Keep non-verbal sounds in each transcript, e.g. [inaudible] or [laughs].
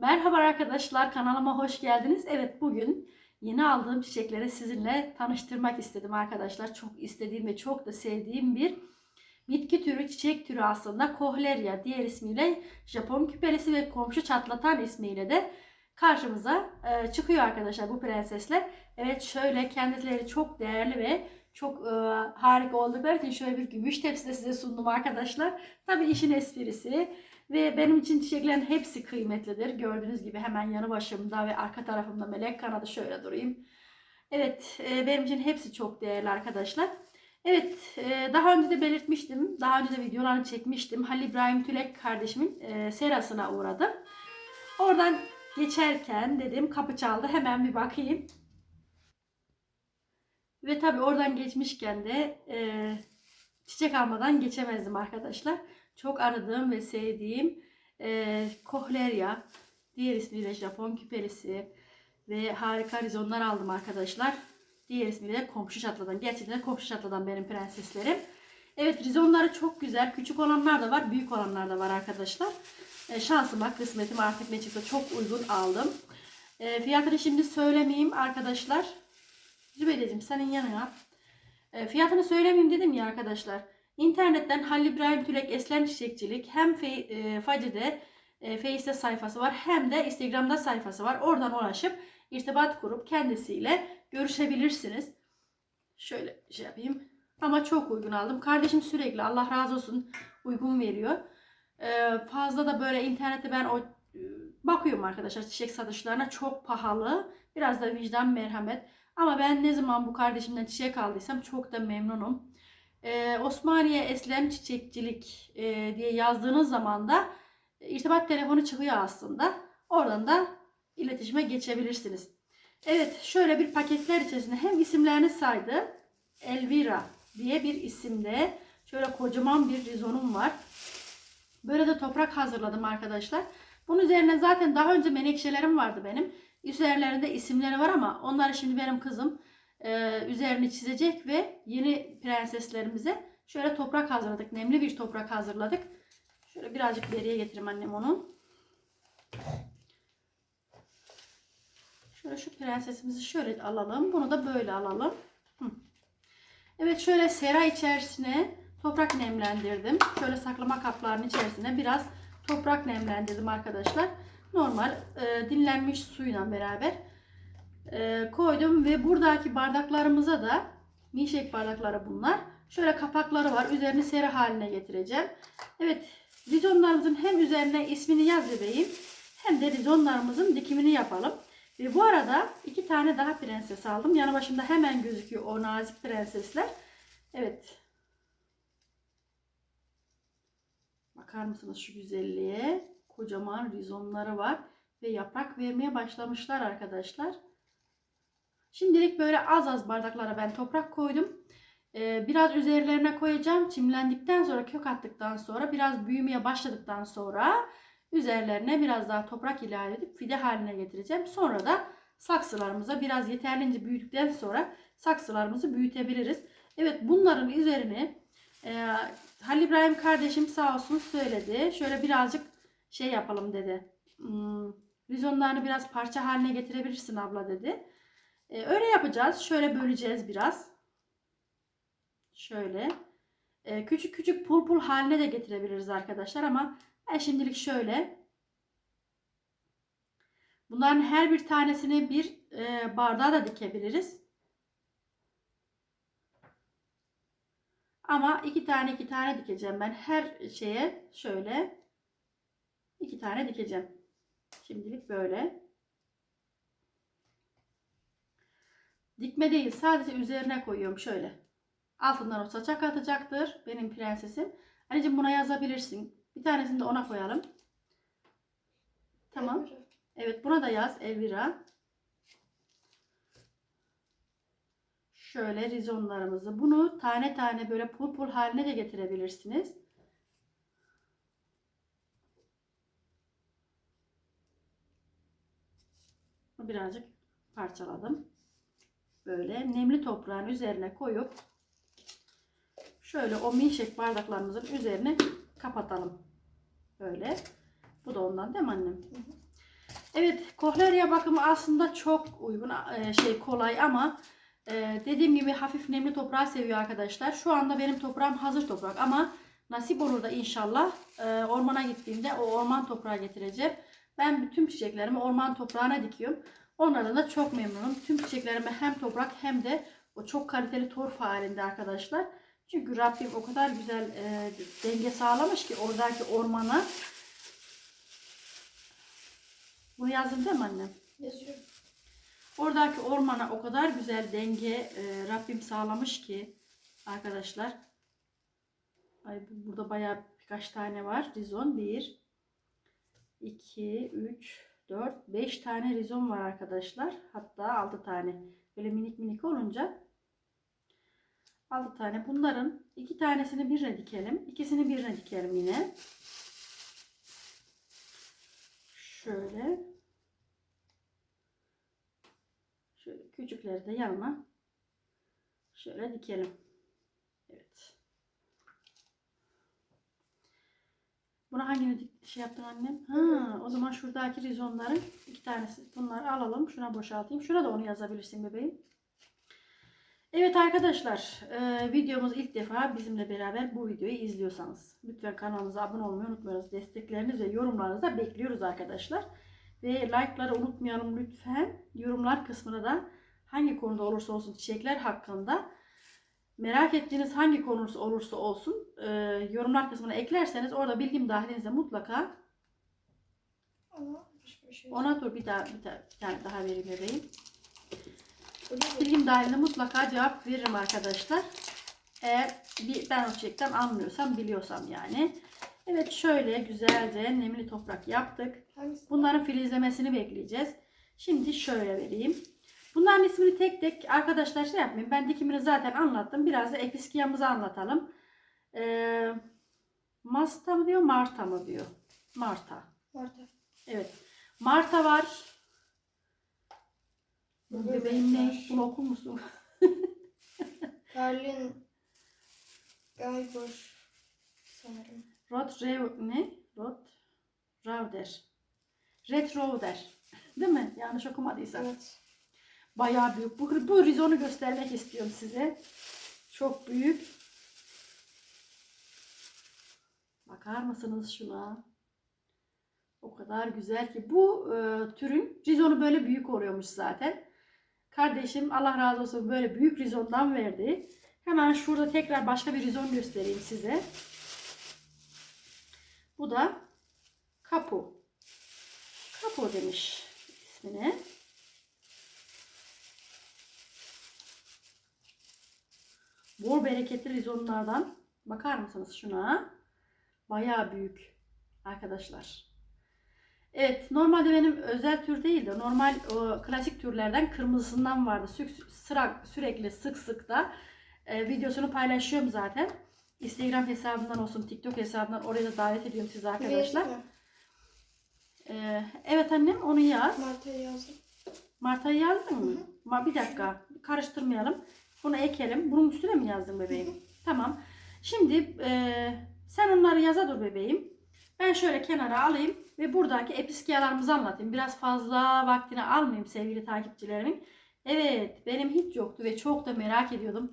Merhaba arkadaşlar kanalıma hoş geldiniz. Evet bugün yeni aldığım çiçekleri sizinle tanıştırmak istedim arkadaşlar. Çok istediğim ve çok da sevdiğim bir bitki türü, çiçek türü aslında. Kohleria diğer ismiyle Japon küpelisi ve komşu çatlatan ismiyle de karşımıza e, çıkıyor arkadaşlar bu prensesler. Evet şöyle kendileri çok değerli ve çok e, harika oldukları için şöyle bir gümüş tepside size sundum arkadaşlar. Tabii işin esprisi ve benim için çiçeklerin hepsi kıymetlidir. Gördüğünüz gibi hemen yanı başımda ve arka tarafımda melek kanadı şöyle durayım. Evet e, benim için hepsi çok değerli arkadaşlar. Evet e, daha önce de belirtmiştim. Daha önce de videolarını çekmiştim. Halil İbrahim Tülek kardeşimin e, serasına uğradım. Oradan geçerken dedim kapı çaldı hemen bir bakayım. Ve tabii oradan geçmişken de e, çiçek almadan geçemezdim arkadaşlar. Çok aradığım ve sevdiğim e, Kohleria, diğer ismiyle Japon küpelisi ve harika rizonlar aldım arkadaşlar. Diğer ismiyle komşu çatladan. Gerçekten komşu çatladan benim prenseslerim. Evet rizonları çok güzel. Küçük olanlar da var, büyük olanlar da var arkadaşlar. E, şansıma, kısmetim artık ne çıktı çok uygun aldım. E, fiyatını şimdi söylemeyeyim arkadaşlar. Zübeydeciğim senin yanına. E, fiyatını söylemeyeyim dedim ya arkadaşlar. İnternetten Halil İbrahim Tülek Eslem Çiçekçilik hem Fe, e, Faci'de e, Face'de sayfası var hem de Instagram'da sayfası var. Oradan ulaşıp irtibat kurup kendisiyle görüşebilirsiniz. Şöyle şey yapayım. Ama çok uygun aldım. Kardeşim sürekli Allah razı olsun uygun veriyor. E, fazla da böyle internette ben o e, bakıyorum arkadaşlar çiçek satışlarına çok pahalı. Biraz da vicdan merhamet. Ama ben ne zaman bu kardeşimden çiçek aldıysam çok da memnunum. Ee, Osmaniye Eslem Çiçekçilik e, diye yazdığınız zaman da irtibat telefonu çıkıyor aslında. Oradan da iletişime geçebilirsiniz. Evet şöyle bir paketler içerisinde hem isimlerini saydı. Elvira diye bir isimde. Şöyle kocaman bir rizonum var. Böyle de toprak hazırladım arkadaşlar. Bunun üzerine zaten daha önce menekşelerim vardı benim. Üzerlerinde isimleri var ama onları şimdi benim kızım e, üzerini çizecek ve yeni prenseslerimize şöyle toprak hazırladık. Nemli bir toprak hazırladık. Şöyle birazcık beriye getireyim annem onu. Şöyle şu prensesimizi şöyle alalım. Bunu da böyle alalım. Evet şöyle sera içerisine toprak nemlendirdim. Şöyle saklama kaplarının içerisine biraz toprak nemlendirdim arkadaşlar. Normal e, dinlenmiş suyla beraber e, koydum ve buradaki bardaklarımıza da milkshake bardakları bunlar. Şöyle kapakları var. Üzerini seri haline getireceğim. Evet rizonlarımızın hem üzerine ismini yaz bebeğim hem de rizonlarımızın dikimini yapalım. Ve bu arada iki tane daha prenses aldım. Yanı başımda hemen gözüküyor o nazik prensesler. Evet. Bakar mısınız şu güzelliğe? Kocaman rizonları var. Ve yaprak vermeye başlamışlar arkadaşlar. Şimdilik böyle az az bardaklara ben toprak koydum. Ee, biraz üzerlerine koyacağım. Çimlendikten sonra kök attıktan sonra biraz büyümeye başladıktan sonra üzerlerine biraz daha toprak ilave edip fide haline getireceğim. Sonra da saksılarımıza biraz yeterlince büyüdükten sonra saksılarımızı büyütebiliriz. Evet bunların üzerine e, Halil İbrahim kardeşim sağ olsun söyledi. Şöyle birazcık şey yapalım dedi. Hmm, vizonlarını biraz parça haline getirebilirsin abla dedi. Ee, öyle yapacağız. Şöyle böleceğiz biraz. Şöyle. Ee, küçük küçük pul pul haline de getirebiliriz arkadaşlar ama ben şimdilik şöyle. Bunların her bir tanesini bir e, bardağa da dikebiliriz. Ama iki tane iki tane dikeceğim ben. Her şeye şöyle iki tane dikeceğim. Şimdilik böyle. Dikme değil sadece üzerine koyuyorum şöyle. Altından o saçak atacaktır benim prensesim. Anneciğim buna yazabilirsin. Bir tanesini de ona koyalım. Tamam. Evet buna da yaz Elvira. Şöyle rizonlarımızı. Bunu tane tane böyle pul pul haline de getirebilirsiniz. Birazcık parçaladım böyle nemli toprağın üzerine koyup şöyle o milkshake bardaklarımızın üzerine kapatalım. Böyle. Bu da ondan değil mi annem? Evet, kohlerya bakımı aslında çok uygun, e, şey kolay ama e, dediğim gibi hafif nemli toprağı seviyor arkadaşlar. Şu anda benim toprağım hazır toprak ama nasip olur da inşallah e, ormana gittiğimde o orman toprağı getireceğim. Ben bütün çiçeklerimi orman toprağına dikiyorum. Onlardan da çok memnunum. Tüm çiçeklerime hem toprak hem de o çok kaliteli torf halinde arkadaşlar. Çünkü Rabbim o kadar güzel e, denge sağlamış ki oradaki ormana. Bunu yazdın değil mi annem? Yazıyorum. Oradaki ormana o kadar güzel denge e, Rabbim sağlamış ki arkadaşlar. Ay bu- burada bayağı birkaç tane var. Rizon 1 2 3 4 5 tane rizon var arkadaşlar. Hatta 6 tane. Böyle minik minik olunca 6 tane. Bunların iki tanesini birine dikelim. ikisini birine dikelim yine. Şöyle. Şöyle küçükleri de yanına şöyle dikelim. Evet. Buna hangini dik- şey yaptın annem? Ha, o zaman şuradaki rizonların iki tanesi. Bunları alalım. Şuna boşaltayım. Şuna da onu yazabilirsin bebeğim. Evet arkadaşlar, e, videomuz ilk defa bizimle beraber bu videoyu izliyorsanız lütfen kanalımıza abone olmayı unutmuyoruz. Destekleriniz ve yorumlarınızı da bekliyoruz arkadaşlar. Ve like'ları unutmayalım lütfen. Yorumlar kısmına da hangi konuda olursa olsun çiçekler hakkında merak ettiğiniz hangi konusu olursa olsun e, yorumlar kısmına eklerseniz orada bilgim dahilinizde mutlaka ona dur bir daha bir, daha, bir tane daha vereyim bebeğim. Bilgim dahilinde mutlaka cevap veririm arkadaşlar. Eğer bir, ben o çiçekten anlıyorsam biliyorsam yani. Evet şöyle güzelce nemli toprak yaptık. Bunların filizlemesini bekleyeceğiz. Şimdi şöyle vereyim. Bunların ismini tek tek arkadaşlar şey yapmayayım. Ben dikimini zaten anlattım. Biraz da episkiyamızı anlatalım. Ee, Masta mı diyor, Marta mı diyor? Marta. Marta. Evet. Marta var. Bu bebeğim ne? Bunu okur musun? [laughs] Karlin Gaybor sanırım. Rod Rev ne? Rod Rauder. Red Rauder. [laughs] Değil mi? Yanlış okumadıysam. Evet. Bayağı büyük. Bu, bu rizonu göstermek istiyorum size. Çok büyük. Bakar mısınız şuna? O kadar güzel ki. Bu e, türün rizonu böyle büyük oluyormuş zaten. Kardeşim Allah razı olsun böyle büyük rizondan verdi. Hemen şurada tekrar başka bir rizon göstereyim size. Bu da kapu. Kapu demiş ismine. Bol bereketli rizonlardan bakar mısınız şuna? Bayağı büyük arkadaşlar. Evet normalde benim özel tür değil de normal o klasik türlerden kırmızısından vardı. Sü- sıra, sürekli sık sık da e, videosunu paylaşıyorum zaten. Instagram hesabından olsun, TikTok hesabından oraya da davet ediyorum sizi arkadaşlar. Yazık mı? E, evet annem onu yaz. Marta'yı yazdım. Marta'yı yazdın mı? Hı hı. Ma bir dakika karıştırmayalım. Bunu ekelim. Bunun üstüne mi yazdın bebeğim? Hı hı. Tamam. Şimdi e, sen onları yaza dur bebeğim. Ben şöyle kenara alayım ve buradaki episkiyalarımızı anlatayım. Biraz fazla vaktini almayayım sevgili takipçilerimin. Evet benim hiç yoktu ve çok da merak ediyordum.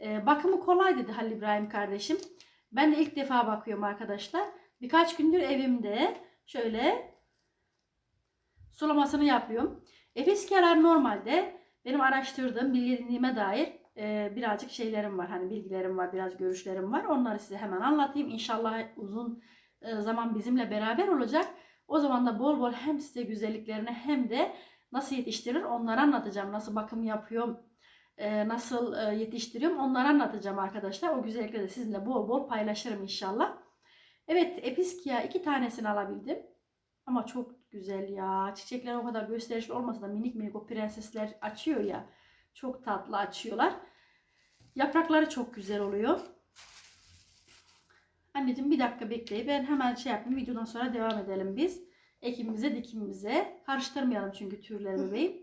E, bakımı kolay dedi Halil İbrahim kardeşim. Ben de ilk defa bakıyorum arkadaşlar. Birkaç gündür evimde şöyle sulamasını yapıyorum. Episkiyalar normalde benim araştırdığım, bildiğime dair e, birazcık şeylerim var. Hani bilgilerim var, biraz görüşlerim var. Onları size hemen anlatayım. İnşallah uzun e, zaman bizimle beraber olacak. O zaman da bol bol hem size güzelliklerini hem de nasıl yetiştirir onları anlatacağım. Nasıl bakım yapıyorum, e, nasıl e, yetiştiriyorum onları anlatacağım arkadaşlar. O güzellikleri de sizinle bol bol paylaşırım inşallah. Evet, episkiya iki tanesini alabildim. Ama çok güzel ya. Çiçekler o kadar gösterişli olmasa da minik minik o prensesler açıyor ya. Çok tatlı açıyorlar. Yaprakları çok güzel oluyor. Anneciğim bir dakika bekleyin. Ben hemen şey yapayım. Videodan sonra devam edelim biz. Ekimimize dikimimize. Karıştırmayalım çünkü türleri bebeğim.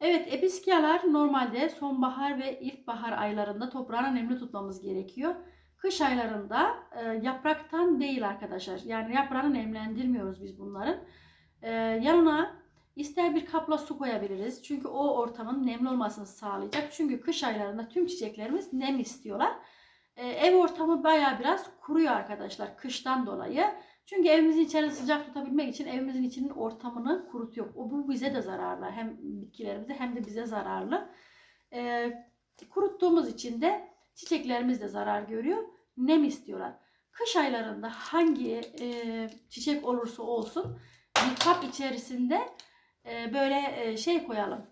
Evet episkiyalar normalde sonbahar ve ilkbahar aylarında toprağına nemli tutmamız gerekiyor. Kış aylarında e, yapraktan değil arkadaşlar. Yani yaprağını nemlendirmiyoruz biz bunların. Ee, yanına ister bir kapla su koyabiliriz. Çünkü o ortamın nemli olmasını sağlayacak. Çünkü kış aylarında tüm çiçeklerimiz nem istiyorlar. Ee, ev ortamı baya biraz kuruyor arkadaşlar kıştan dolayı. Çünkü evimizin içerisini sıcak tutabilmek için evimizin içinin ortamını kurutuyor. O bu bize de zararlı. Hem bitkilerimize hem de bize zararlı. Ee, kuruttuğumuz için de çiçeklerimiz de zarar görüyor. Nem istiyorlar. Kış aylarında hangi e, çiçek olursa olsun bir kap içerisinde böyle e, şey koyalım.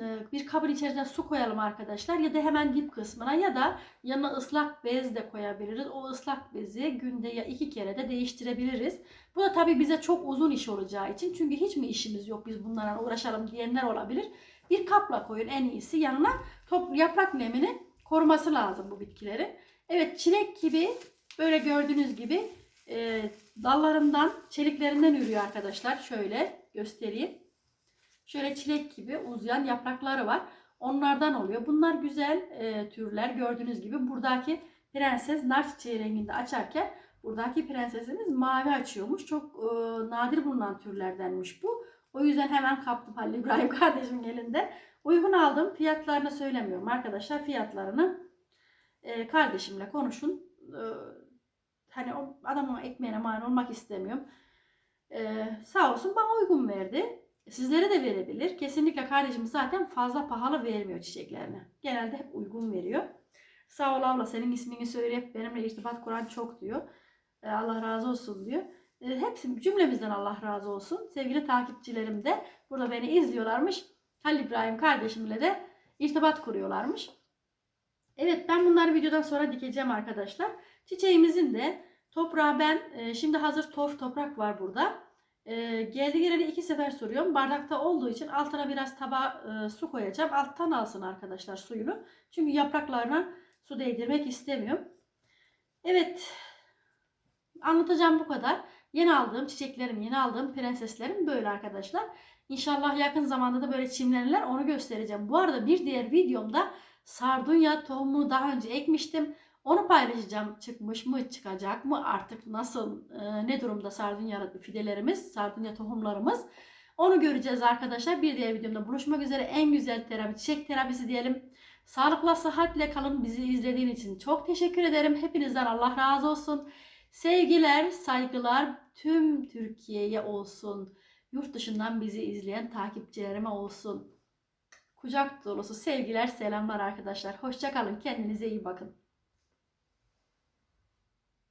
E, bir kabın içerisine su koyalım arkadaşlar ya da hemen dip kısmına ya da yanına ıslak bez de koyabiliriz. O ıslak bezi günde ya iki kere de değiştirebiliriz. Bu da tabii bize çok uzun iş olacağı için çünkü hiç mi işimiz yok biz bunlarla uğraşalım diyenler olabilir. Bir kapla koyun en iyisi yanına top, yaprak nemini koruması lazım bu bitkileri. Evet çilek gibi böyle gördüğünüz gibi e, dallarından, çeliklerinden yürüyor arkadaşlar. Şöyle göstereyim. Şöyle çilek gibi uzayan yaprakları var. Onlardan oluyor. Bunlar güzel e, türler. Gördüğünüz gibi buradaki prenses nar çiçeği renginde açarken buradaki prensesimiz mavi açıyormuş. Çok e, nadir bulunan türlerdenmiş bu. O yüzden hemen kaptım Halil İbrahim [laughs] kardeşimin elinde. Uygun aldım. Fiyatlarını söylemiyorum arkadaşlar. Fiyatlarını e, kardeşimle konuşun. E, hani o adamın ekmeğine mani olmak istemiyorum. E, sağ olsun bana uygun verdi. Sizlere de verebilir. Kesinlikle kardeşim zaten fazla pahalı vermiyor çiçeklerini. Genelde hep uygun veriyor. Sağ ol abla senin ismini söyleyip benimle irtibat kuran çok diyor. E, Allah razı olsun diyor. E, hepsi cümlemizden Allah razı olsun. Sevgili takipçilerim de burada beni izliyorlarmış. Halil İbrahim kardeşimle de irtibat kuruyorlarmış. Evet ben bunları videodan sonra dikeceğim arkadaşlar. Çiçeğimizin de toprağı ben e, şimdi hazır torf toprak var burada. E, geldi geleli iki sefer soruyorum. Bardakta olduğu için altına biraz tabağa e, su koyacağım. Alttan alsın arkadaşlar suyunu. Çünkü yapraklarına su değdirmek istemiyorum. Evet anlatacağım bu kadar. Yeni aldığım çiçeklerim, yeni aldığım prenseslerim böyle arkadaşlar. İnşallah yakın zamanda da böyle çimlenirler onu göstereceğim. Bu arada bir diğer videomda sardunya tohumu daha önce ekmiştim. Onu paylaşacağım. Çıkmış mı, çıkacak mı artık nasıl, e, ne durumda sardunya fidelerimiz, sardunya tohumlarımız. Onu göreceğiz arkadaşlar. Bir diğer videomda buluşmak üzere. En güzel terapi, çiçek terapisi diyelim. Sağlıkla, sıhhatle kalın. Bizi izlediğin için çok teşekkür ederim. Hepinizden Allah razı olsun. Sevgiler, saygılar tüm Türkiye'ye olsun. Yurt dışından bizi izleyen takipçilerime olsun. Kucak dolusu sevgiler, selamlar arkadaşlar. Hoşçakalın. Kendinize iyi bakın.